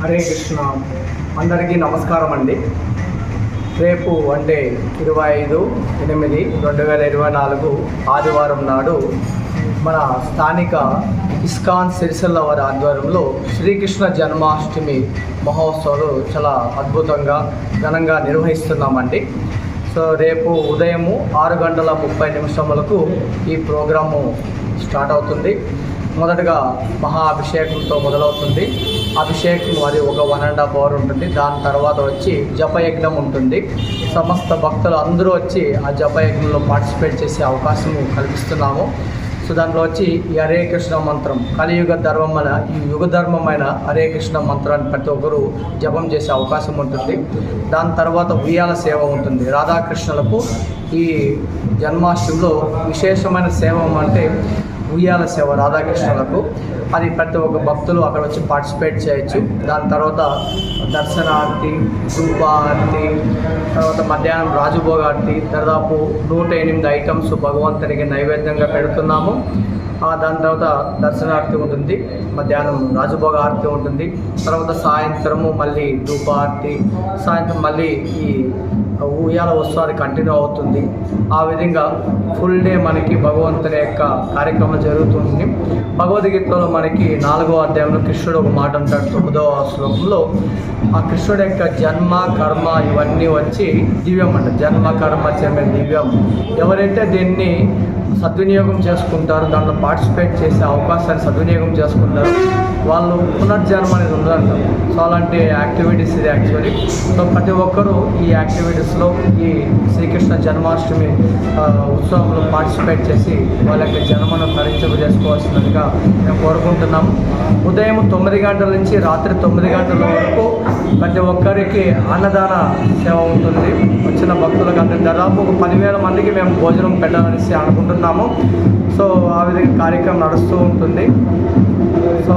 హరే కృష్ణ. అందరికీ నమస్కారం అండి. రేపు అంటే ఇరవై ఐదు ఎనిమిది రెండు వేల ఇరవై నాలుగు ఆదివారం నాడు మన స్థానిక ఇస్కాన్ సిరిసిల్ల వారి ఆధ్వర్యంలో శ్రీకృష్ణ జన్మాష్టమి మహోత్సవాలు చాలా అద్భుతంగా ఘనంగా నిర్వహిస్తున్నామండి. సో రేపు ఉదయము ఆరు గంటల ముప్పై నిమిషములకు ఈ ప్రోగ్రాము స్టార్ట్ అవుతుంది. మొదటగా మహా అభిషేకంతో మొదలవుతుంది. అభిషేకం అది ఒక వన్ అండ్ హాఫ్ అవర్ ఉంటుంది. దాని తర్వాత వచ్చి జపయజ్ఞం ఉంటుంది. సమస్త భక్తులు అందరూ వచ్చి ఆ జపయజ్ఞంలో పార్టిసిపేట్ చేసే అవకాశం కల్పిస్తున్నాము. సో దాంట్లో వచ్చి ఈ హరే కృష్ణ మంత్రం కలియుగ ధర్మమైన ఈ యుగ ధర్మమైన హరే కృష్ణ మంత్రాన్ని ప్రతి ఒక్కరూ జపం చేసే అవకాశం ఉంటుంది. దాని తర్వాత ఉయ్యాల సేవ ఉంటుంది. రాధాకృష్ణులకు ఈ జన్మాష్టమిలో విశేషమైన సేవ అంటే ఉయ్యాల సేవ రాధాకృష్ణులకు. అది ప్రతి ఒక్క భక్తులు అక్కడ వచ్చి పార్టిసిపేట్ చేయొచ్చు. దాని తర్వాత దర్శనార్తి ధూపార్తి తర్వాత మధ్యాహ్నం రాజభోగ దాదాపు నూట ఎనిమిది ఐటమ్స్ భగవంతునికి నైవేద్యంగా పెడుతున్నాము. దాని తర్వాత దర్శనార్తి ఉంటుంది మధ్యాహ్నం రాజభోగ ఆర్తి ఉంటుంది. తర్వాత సాయంత్రము మళ్ళీ ధూపార్తి సాయంత్రం మళ్ళీ ఈ ఉయ్యాల ఉత్సవాలు కంటిన్యూ అవుతుంది. ఆ విధంగా ఫుల్ డే మనకి భగవంతుని యొక్క కార్యక్రమం జరుగుతుంది. భగవద్గీతలో మనకి నాలుగో అధ్యాయంలో కృష్ణుడు ఒక మాట అంటాడు. తొమ్మిదవ శ్లోకంలో ఆ కృష్ణుడు యొక్క జన్మ కర్మ ఇవన్నీ వచ్చి దివ్యం అంట. జన్మ కర్మ చెమ్మె దివ్యం. ఎవరైతే దీన్ని సద్వినియోగం చేసుకుంటారు దాంట్లో పార్టిసిపేట్ చేసే అవకాశాన్ని సద్వినియోగం చేసుకుంటారు వాళ్ళు పునర్జన్మ అనేది ఉండదంట. అలాంటి యాక్టివిటీస్ ఇది యాక్చువల్లీ సో ప్రతి ఒక్కరూ ఈ యాక్టివిటీస్లో ఈ శ్రీకృష్ణ జన్మాష్టమి ఉత్సవంలో పార్టిసిపేట్ చేసి వాళ్ళ యొక్క జన్మను తరించపు చేసుకోవాల్సినదిగా మేము కోరుకుంటున్నాము ఉదయం తొమ్మిది గంటల నుంచి రాత్రి తొమ్మిది గంటల వరకు ప్రతి ఒక్కరికి అన్నదాన సేవ ఉంటుంది. వచ్చిన భక్తులకు అందరి దాదాపు ఒక పదివేల మందికి మేము భోజనం పెట్టాలనేసి అనుకుంటున్నాము. సో ఆ విధంగా కార్యక్రమం నడుస్తూ ఉంటుంది. సో